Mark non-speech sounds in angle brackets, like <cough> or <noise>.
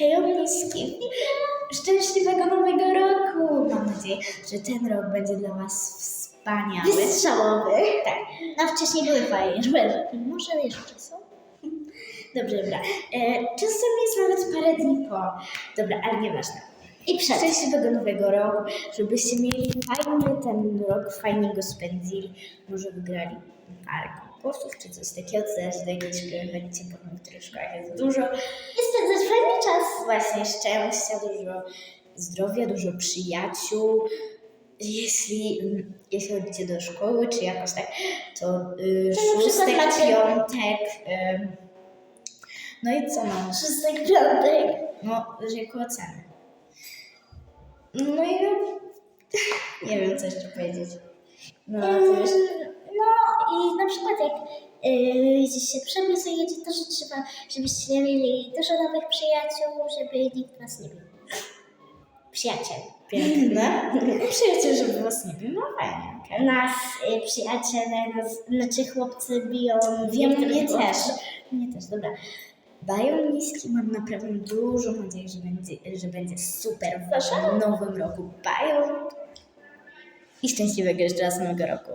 Hej, ogniski! Szczęśliwego Nowego Roku! Mam nadzieję, że ten rok będzie dla Was wspaniały. Wystrzałowy. Tak. A wcześniej były fajerwerki. Może jeszcze są? <laughs> Dobrze, dobra. E, czasem jest nawet parę dni po. Dobra, ale nieważne. I przed. Szczęśliwego Nowego Roku, żebyście mieli fajnie ten rok, fajnie go spędzili. Może wygrali parę konkursów czy coś takiego, co też do jakiejś chodzicie, bo w jest dużo. I spędzać czas. Właśnie szczęścia, dużo zdrowia, dużo przyjaciół. Jeśli, mm, jeśli chodzicie do szkoły, czy jakoś tak, to y, To szóstek, macie- piątek. Y, no i co mam? Szóstek, piątek. No, rzekło oceny. No i <laughs> nie wiem, co jeszcze powiedzieć. No, Mm, to już... No przykład jak yy, jedzie się przemysł jedzie, to że trzeba, żebyście mieli dużo nowych przyjaciół, żeby nikt was nie bił. Przyjaciel. Piękne. Przyjaciel, żeby was nie wiem, no fajnie. okej. Nas y, przyjaciele, nas, znaczy chłopcy biją. Wiem, niektórych mnie chłopców. też. Mnie też, dobra. Dają miski, mam naprawdę dużo nadziei, że będzie, że będzie super w nowym roku. Bają. I szczęśliwego jeszcze raz nowego roku.